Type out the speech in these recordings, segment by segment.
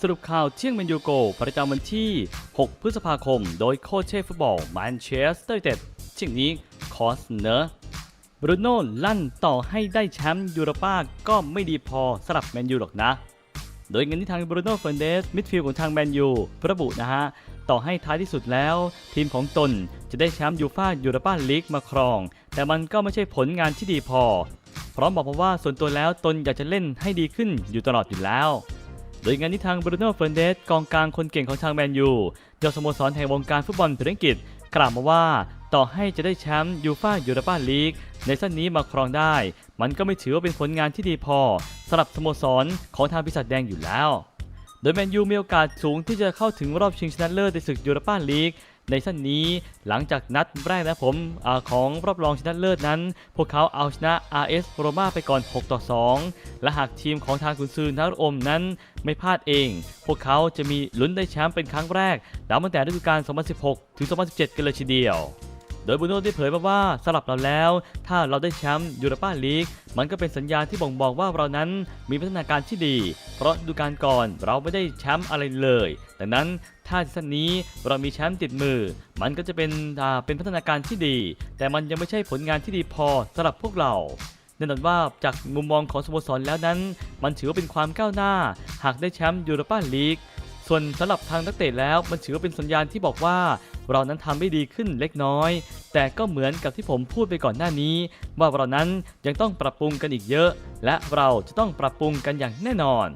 สรุปข่าวเที่ยงแมนยูโก ประจำวันที่ 6 พฤษภาคม โดยโคชเชฟฟุตบอลแมนเชสเตอร์ยูไนเต็ดเที่ยงนี้ขอเสนอบรูโน่ลั่นต่อให้ได้แชมป์ยูโรป้าก็ไม่ดีพอสำหรับแมนยูหรอกนะ โดยเงินที่ทางบรูโน่เฟรนเดสมิดฟิลด์ของทางแมนยูระบุนะฮะ ต่อให้ท้ายที่สุดแล้ว ทีมของตนจะได้แชมป์ยูฟ่ายูโรป้าลีกมาครอง แต่มันก็ไม่ใช่ผลงานที่ดีพอ พร้อมบอกมาว่าส่วนตัวแล้วตนอยากจะเล่นให้ดีขึ้นอยู่ตลอดอยู่แล้ว โดยงานนี้ทางบรูโน่เฟรนเดสกองกลางคนเก่งของทางแมนยูยอดสโมสรแห่งวงการฟุตบอลประเทศอังกฤษกล่าวมาว่าต่อให้จะได้แชมป์ยูฟ่ายูโรปาลีกในสั้นนี้มาครองได้ มันก็ไม่ถือว่าเป็นผลงานที่ดีพอสำหรับสโมสรของทางปีศาจแดงอยู่แล้ว โดยแมนยูมีโอกาสสูงที่จะเข้าถึงรอบชิงชนะเลิศในศึกยูโรปาลีก ในสั้นนี้หลังจากนัดแรกนะผมอของรอบรองชนะเลิศนั้น พวกเขาเอาชนะ RS โรมาไปก่อน 6 ต่อ 2 และหากทีมของทางกุนซือนารอมนั้นไม่พลาดเอง พวกเขาจะมีลุ้นได้แชมป์เป็นครั้งแรกนับตั้งแต่ฤดูกาล 2016 ถึง 2017 กันเลยทีเดียว โดยบูโน่ได้เผยมาว่าสำหรับเราแล้ว ถ้าเราได้แชมป์ยูโรปาลีกมันก็เป็นสัญญาณที่บ่งบอกว่าเรานั้นมีพัฒนาการที่ดี เพราะดูกาลก่อนเราไม่ได้แชมป์อะไรเลยดังนั้นถ้าซีซั่นนี้เรามีแชมป์ติดมือ มันก็จะเป็นอ่าเป็นพัฒนาการที่ดี แต่มันยังไม่ใช่ผลงานที่ดีพอสำหรับพวกเราแน่นอนว่าจากมุมมองของสโมสรแล้วนั้น มันถือว่าเป็นความก้าวหน้า หากได้แชมป์ยูโรปาลีก ส่วนสำหรับทางนักเตะแล้วมันถือว่าเป็นสัญญาณที่บอกว่า เรานั้นทำได้ดีขึ้นเล็กน้อย แต่ก็เหมือนกับที่ผมพูดไปก่อนหน้านี้ ว่าเรานั้นยังต้องปรับปรุงกันอีกเยอะ และเราจะต้องปรับปรุงกันอย่างแน่นอน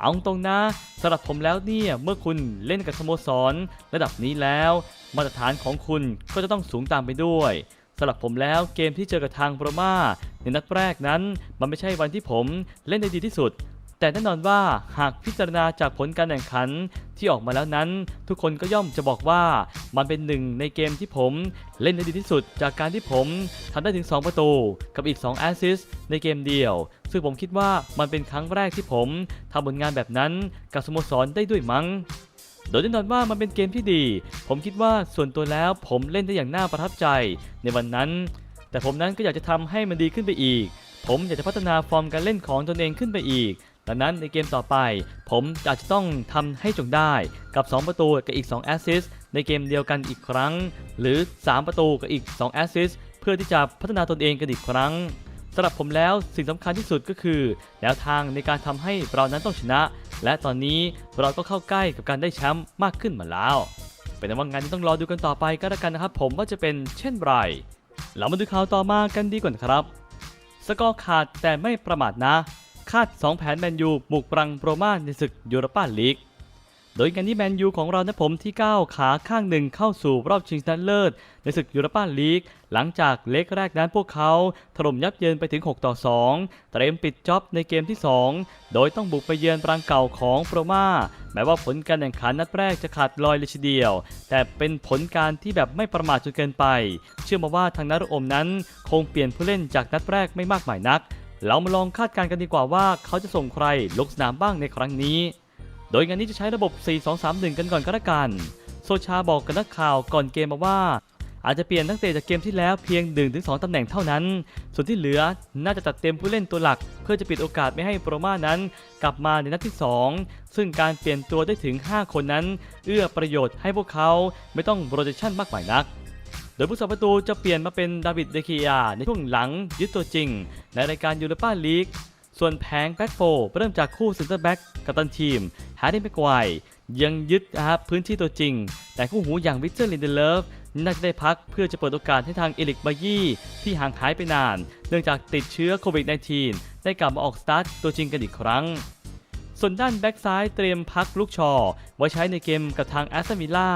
เอาตรงนะสำหรับผมแล้วเนี่ยเมื่อคุณเล่นกับสโมสร ระดับนี้แล้ว มาตรฐานของคุณก็จะต้องสูงตามไปด้วยสำหรับผมแล้วเกมที่เจอกับทางโปรมาในนัดแรกนั้น มันไม่ใช่วันที่ผมเล่นได้ดีที่สุด แต่แน่นอนว่าหากพิจารณาจากผลการแข่งขันที่ออกมาแล้วนั้น ทุกคนก็ย่อมจะบอกว่ามันเป็นหนึ่งในเกมที่ผมเล่นได้ดีที่สุดจากการที่ผมทำได้ถึง 2 ประตู กับอีก 2 แอสซิสในเกมเดียว ซึ่งผมคิดว่ามันเป็นครั้งแรกที่ผมทำผลงานแบบนั้นกับสโมสรได้ด้วยมั้งโดยแน่นอนว่ามันเป็นเกมที่ดี ผมคิดว่าส่วนตัวแล้วผมเล่นได้อย่างน่าประทับใจในวันนั้น แต่ผมนั้นก็อยากจะทำให้มันดีขึ้นไปอีก ผมอยากจะพัฒนาฟอร์มการเล่นของตนเองขึ้นไปอีก ดังนั้นในเกมต่อไป ผมอาจจะต้องทำให้จงได้กับ 2 ประตูกับอีก 2 แอสซิสในเกมเดียวกันอีกครั้ง หรือ 3 ประตูกับอีก 2 แอสซิสเพื่อที่จะพัฒนาตนเองกันอีกครั้งสำหรับผมแล้วสิ่งสำคัญที่สุดก็คือแนวทางในการทำให้เรานั้นต้องชนะ และตอนนี้เราก็เข้าใกล้กับการได้แชมป์มากขึ้นมาแล้ว เป็นว่างานที่ต้องรอดูกันต่อไปก็แล้วกันนะครับ ผมว่าจะเป็นเช่นไรเรามาดูข่าวต่อมากันดีกว่าครับ สกอร์ขาดแต่ไม่ประมาทนะาด 2 แผนแมนยูบุกปรังโปรมาในศึกยูโรปาลีก โดยงานนี้แมนยูของเรานะผมที่ก้าวขาข้างหนึ่งเข้าสู่รอบชิงชนะเลิศ ในศึกยูโรปาลีก หลังจากเล็กแรกนั้นพวกเขาถล่มยับเยินไปถึง 6 ต่อ 2 เตรียมปิดจ็อบในเกมที่ 2 โดยต้องบุกไปเยือนปรังเก่าของโปรมาแม้ว่าผลการแข่งขันนัดแรกจะขาดลอยเลยทีเดียว แต่เป็นผลการที่แบบไม่ประมาทจนเกินไป เชื่อมาว่าทางนารุอมนั้น คงเปลี่ยนผู้เล่นจากนัดแรกไม่มากมายนัก เรามาลองคาดการณ์กันดีกว่าว่าเขาจะส่งใครลงสนามบ้างในครั้งนี้ โดยงานนี้จะใช้ระบบ 4-2-3-1 กันก่อนก็แล้วกัน โซชาบอกกับนักข่าวก่อนเกมมาว่า อาจจะเปลี่ยนนักเตะจากเกมที่แล้วเพียง 1-2 ตำแหน่งเท่านั้น ส่วนที่เหลือน่าจะจัดเต็มผู้เล่นตัวหลัก เพื่อจะปิดโอกาสไม่ให้โปรมานั้น กลับมาในนัดที่ 2 ซึ่งการเปลี่ยนตัวได้ถึง 5 คนนั้น เอื้อประโยชน์ให้พวกเขาไม่ต้องโรเตชันมากมายนัก โดยผู้สัประตูจะเปลี่ยนมาเป็นดาวิดเดคียาในช่วงหลังยึดตัวจริง ในรายการยูโรปาลีก ส่วนแผงแบ็กโฟเริ่มจากคู่เซนเตอร์แบ็กกับตันทีมแฮร์รี่แม็กไวร์ยังยึดนะครับพื้นที่ตัวจริง แต่คู่หูอย่างวิกเตอร์ลินเดเลฟน่าจะได้พักเพื่อจะเปิดโอกาสให้ทางเอลิกบายี่ที่ห่างหายไปนาน เนื่องจากติดเชื้อโควิด -19 ได้กลับมาออกสตาร์ทตัวจริงกันอีกครั้ง ส่วนด้านแบ็กซ้ายเตรียมพักลูกชอ ไว้ใช้ในเกมกับทางแอสตันวิลล่า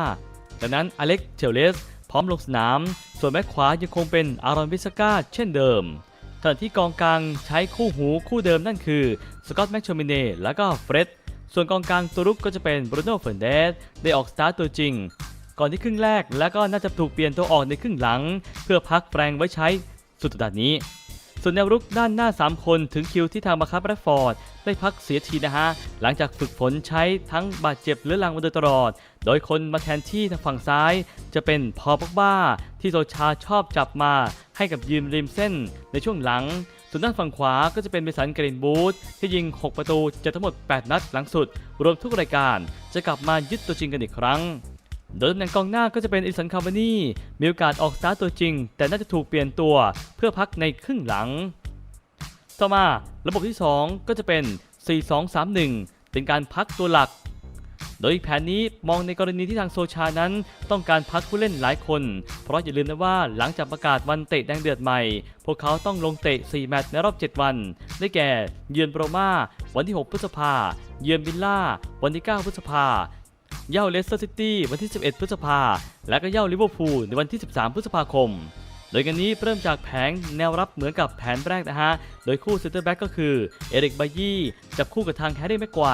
ดังนั้นอเล็กเชลเลส พร้อมลงสนาม ส่วนแบ็คขวายังคงเป็นอารอนวิสกาเช่นเดิมขณะที่กองกลางใช้คู่หูคู่เดิมนั่นคือสกอตแม็กโชมิเน่และก็เฟร็ดส่วนกองกลางตัวรุกก็จะเป็นบรูโน่เฟรนเดสได้ออกสตาร์ตัวจริง ก่อนที่ครึ่งแรกแล้วก็น่าจะถูกเปลี่ยนตัวออกในครึ่งหลัง เพื่อพักแปลงไว้ใช้สุดสัปดาห์นี้ ส่วนแนวรุกด้านหน้า 3 คนถึงคิวที่ทางมาคับแรดฟอร์ดได้พักเสียทีนะฮะ หลังจากฝึกฝนใช้ทั้งบาดเจ็บเรื้อรังมาโดยตลอด โดยคนมาแทนที่ทางฝั่งซ้าย จะเป็นพอปอกบ้า ที่โซชาชอบจับมาให้กับยืนริมเส้นในช่วงหลัง ส่วนด้านฝั่งขวาก็จะเป็นเมสันเกรนบูธที่ยิง 6 ประตูจากทั้งหมด 8 นัดหลังสุด รวมทุกรายการจะกลับมายึดตัวจริงกันอีกครั้ง โดยตำแหน่งกองหน้าก็จะเป็นอิสันคาร์บานีมีโอกาสออกสตาร์ตัวจริง แต่น่าจะถูกเปลี่ยนตัวเพื่อพักในครึ่งหลัง ต่อมาระบบที่ 2 ก็จะเป็น 4-2-3-1 เป็นการพักตัวหลัก โดยแผนนี้มองในกรณีที่ทางโซชานั้น ต้องการพักผู้เล่นหลายคน เพราะอย่าลืมนะว่าหลังจากประกาศวันเตะแดงเดือดใหม่ พวกเขาต้องลงเตะ 4 แมตช์ในรอบ 7 วัน ได้แก่ เยือนโรมาวันที่ 6 พฤษภา เยือนวิลล่า วันที่ 9 พฤษภา เย่าเลสเตอร์ซิตี้วันที่ 11 พฤษภา และก็เย่าลิเวอร์พูลในวันที่ 13 พฤษภาคม โดยกันนี้เริ่มจากแผงแนวรับเหมือนกับแผนแรกนะฮะ โดยคู่เซนเตอร์แบ็กก็คือ เอริกบายี่จับคู่กับทางแฮร์รี่แม็กไกว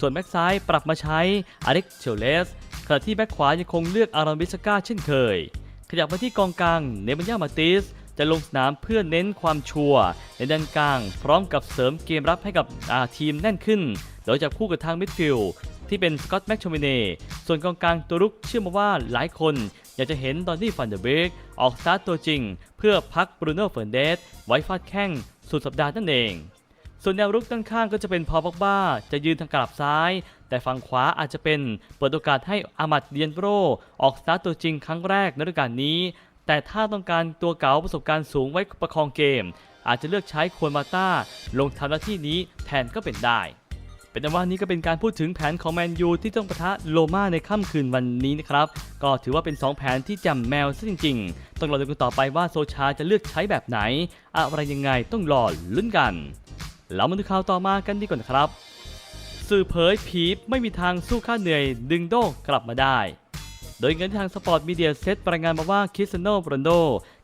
ส่วนแบ็กซ้ายปรับมาใช้อาริกเชลเลสขณะที่แบ็กขวายังคงเลือกอารอนบิสกาเช่นเคย ขยับมาที่กองกลางเนบันยามาติสจะลงสนามเพื่อเน้นความชัวร์ในด้านกลาง พร้อมกับเสริมเกมรับให้กับทีมแน่นขึ้น โดยจับคู่กับทางมิดฟิลด์ ที่เป็นสกอตแม็กโชมิเน่ส่วนกองกลางตัวรุกเชื่อมาว่าหลายคน อยากจะเห็นตอนที่ฟันเดอร์เบกออกสตาร์ทตัวจริง เพื่อพักบรูโน่เฟร์นเดสไว้ฟาดแข้งสุดสัปดาห์นั่นเอง ส่วนแนวรุกด้านข้างก็จะเป็นพอบ็อกบ้า จะยืนทางกลับซ้าย แต่ฝั่งขวาอาจจะเป็นเปิดโอกาสให้อามัดเดียนโรออกสตาร์ทตัวจริงครั้งแรกในฤดูกาลนี้ แต่ถ้าต้องการตัวเก๋าประสบการณ์สูงไว้ประคองเกม อาจจะเลือกใช้ควรมาต้าลงทำหน้าที่นี้แทนก็เป็นได้ เป็นอันว่านี้ก็เป็นการพูดถึงแผนของแมนยูที่ต้องประทะโลมาในค่ำคืนวันนี้นะครับ ก็ถือว่าเป็น 2 แผนที่จำแมวซะจริง ๆ ต้องรอดูกันต่อไปว่าโซชาจะเลือกใช้แบบไหน อะไรยังไงต้องรอลุ้นกันเรามาดูข่าวต่อมากันดีกว่านะครับสื่อเผยผีไม่มีทางสู้ค่าเหนื่อยดึงโดกลับมาได้ โดยเงินทางสปอร์ตมีเดียเซตรายงานมาว่าคริสเตียโนโรนโด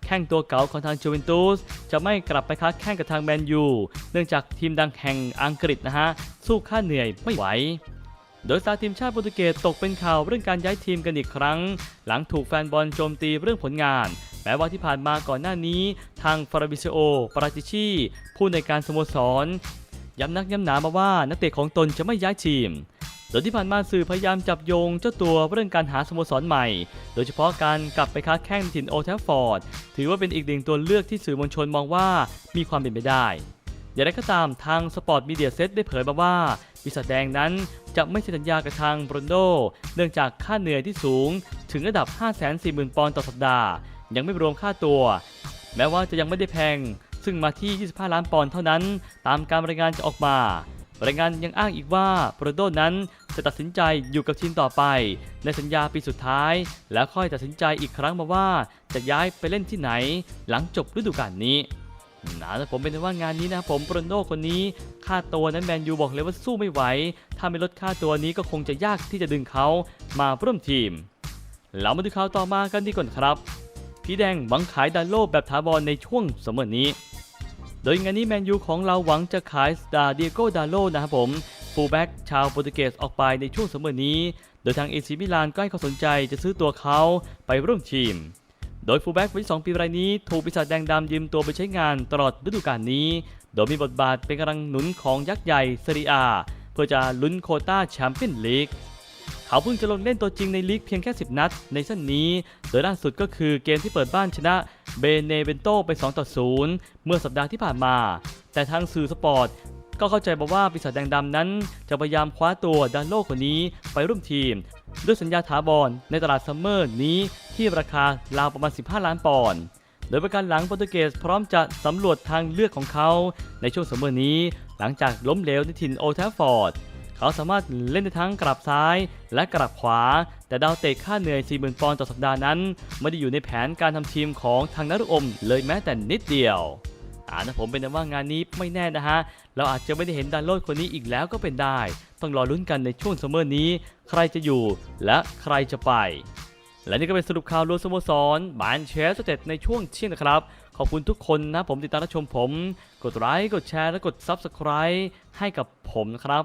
แข้งตัวเก่าของทางจูเวนตุสจะไม่กลับไปค้าแข่งกับทางแมนยู เนื่องจากทีมดังแห่งอังกฤษนะฮะ สู้ค่าเหนื่อยไม่ไหวโดยสตาทีมชาติโปรตุเกสตกเป็นข่าวเรื่องการย้ายทีมกันอีกครั้ง หลังถูกแฟนบอลโจมตีเรื่องผลงาน แม้ว่าที่ผ่านมาก่อนหน้านี้ ทางฟาราบิเซโอปาราติชี ผู้ในการสโมสร ย้ำนักย้ำหนามาว่านักเตะของตนจะไม่ย้ายทีม โดยที่ผ่านมาสื่อพยายามจับโยงเจ้าตัวเรื่องการหาสโมสรใหม่ โดยเฉพาะการกลับไปค้าแข่งถิ่นโอแทฟฟอร์ด ถือว่าเป็นอีกหนึ่งตัวเลือกที่สื่อมวลชนมองว่ามีความเป็นไปได้ อย่างไรก็ตามทางสปอร์ตมีเดียเซตได้เผยมาว่าปีศาจแดงนั้นจะไม่เซ็นสัญญากับทางบรอนโด เนื่องจากค่าเหนื่อยที่สูงถึงระดับ 540,000 ปอนด์ต่อสัปดาห์ ยังไม่รวมค่าตัว แม้ว่าจะยังไม่ได้แพง ซึ่งมาที่ 25 ล้านปอนด์เท่านั้น ตามการรายงานจะออกมา รายงานยังอ้างอีกว่าโปรโดนั้นจะตัดสินใจอยู่กับทีมต่อไป ในสัญญาปีสุดท้าย แล้วค่อยตัดสินใจอีกครั้งมาว่าจะย้ายไปเล่นที่ไหน หลังจบฤดูกาลนี้นะแต่ผมเป็นว่างานนี้นะผมโปรโดคนนี้ ค่าตัวนั้นแมนยูบอกเลยว่าสู้ไม่ไหว ถ้าไม่ลดค่าตัวนี้ก็คงจะยากที่จะดึงเขามาร่วมทีม เรามาดูข่าวต่อมากันดีก่อนครับ พี่แดงหวังขายดาโลแบบถาวรในช่วงสมอนี้ โดยงานนี้แมนยูของเราหวังจะขายสตาร์เดียโกดาโลนะครับผมฟูลแบ็กชาวโปรตุเกสออกไปในช่วงสมอนี้ โดยทางเอซิมิลานก็ให้ความสนใจจะซื้อตัวเขาไปร่วมทีม โดยฟูลแบ็กวัย2ปีรายนี้ ถูกปีศาจแดงดำยืมตัวไปใช้งานตลอดฤดูกาลนี้ โดยมีบทบาทเป็นกำลังหนุนของยักษ์ใหญ่เซรียเพื่อจะลุ้นโคต้าแชมเปี้ยนลีก เขาเพิ่งจะลงเล่นตัวจริงในลีกเพียงแค่ 10 นัด ในเส้นนี้ โดยล่าสุดก็คือเกมที่เปิดบ้านชนะเบเนเวนโตไป 2 ต่อ 0 เมื่อสัปดาห์ที่ผ่านมา แต่ทางสื่อสปอร์ตก็เข้าใจมาว่าปีศาจแดงดำนั้น จะพยายามคว้าตัวดันโลคนนี้ไปร่วมทีม ด้วยสัญญาถาวรในตลาดซัมเมอร์นี้ที่ราคาราวประมาณ 15 ล้านปอนด์โดยประการหลังโปรตุเกสพร้อมจะสำรวจทางเลือกของเขา ในช่วงซัมเมอร์นี้ หลังจากล้มเหลวในถิ่นโอทฟฟอร์ด เขาสามารถเล่นได้ทั้งกลับซ้ายและกลับขวา แต่ดาวเตะค่าเหนื่อย 40,000ปอนด์ต่อสัปดาห์นั้น ไม่ได้อยู่ในแผนการทำทีมของทางนรุอมเลยแม้แต่นิดเดียวอ่านะผมเป็นแต่ว่างานนี้ไม่แน่นะฮะ เราอาจจะไม่ได้เห็นดันโลดคนนี้อีกแล้วก็เป็นได้ ต้องรอลุ้นกันในช่วงซัมเมอร์นี้ ใครจะอยู่และใครจะไป และนี่ก็เป็นสรุปข่าวรวมสโมสรบานเชสเต็ดในช่วงเที่ยงนะครับ ขอบคุณทุกคนนะผมติดตามรับชมผม กดไลค์กดแชร์และกด Subscribe ให้กับผมนะครับ